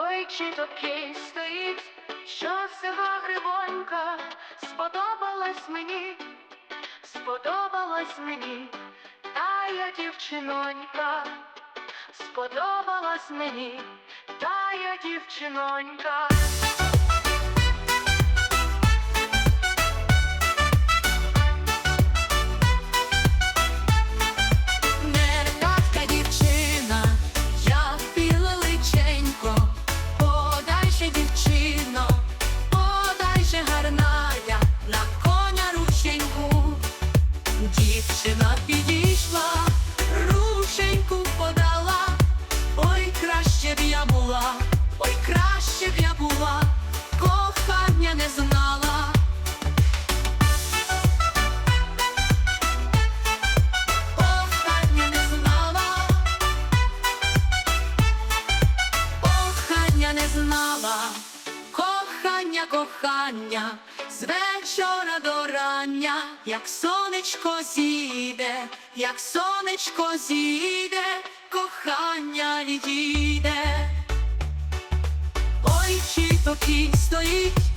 То кінь стоїть, що сива грибонька, сподобалась мені, сподобалась мені, та я дівчинонька, сподобалась мені, тая дівчинонька. Знала, кохання, кохання, з вечора до рання, як сонечко зійде, як сонечко зійде, кохання відійде. Ой, чи то кінь стоїть,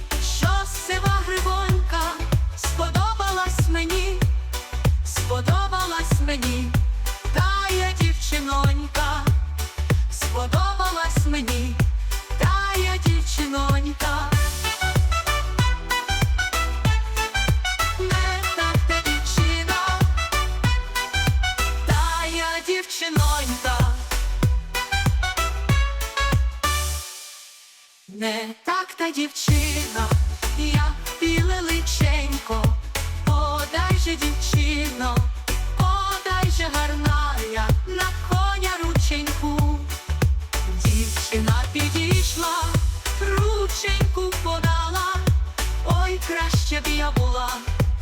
Не так та дівчина, я біле личенько, подай же дівчино, подай же гарна я на коня рученьку. Дівчина підійшла, рученьку подала, ой, краще б я була,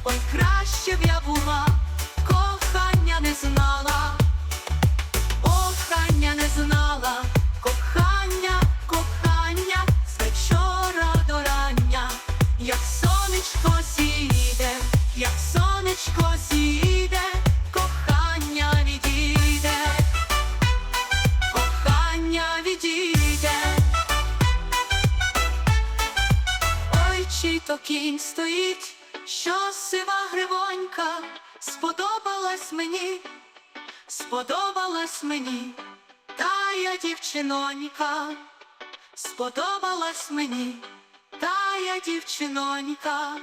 ой, краще б я була, То кінь стоїть, що сива гривонька, сподобалась мені сподобалась мені, тая дівчинонька, сподобалась мені, тая дівчинонька.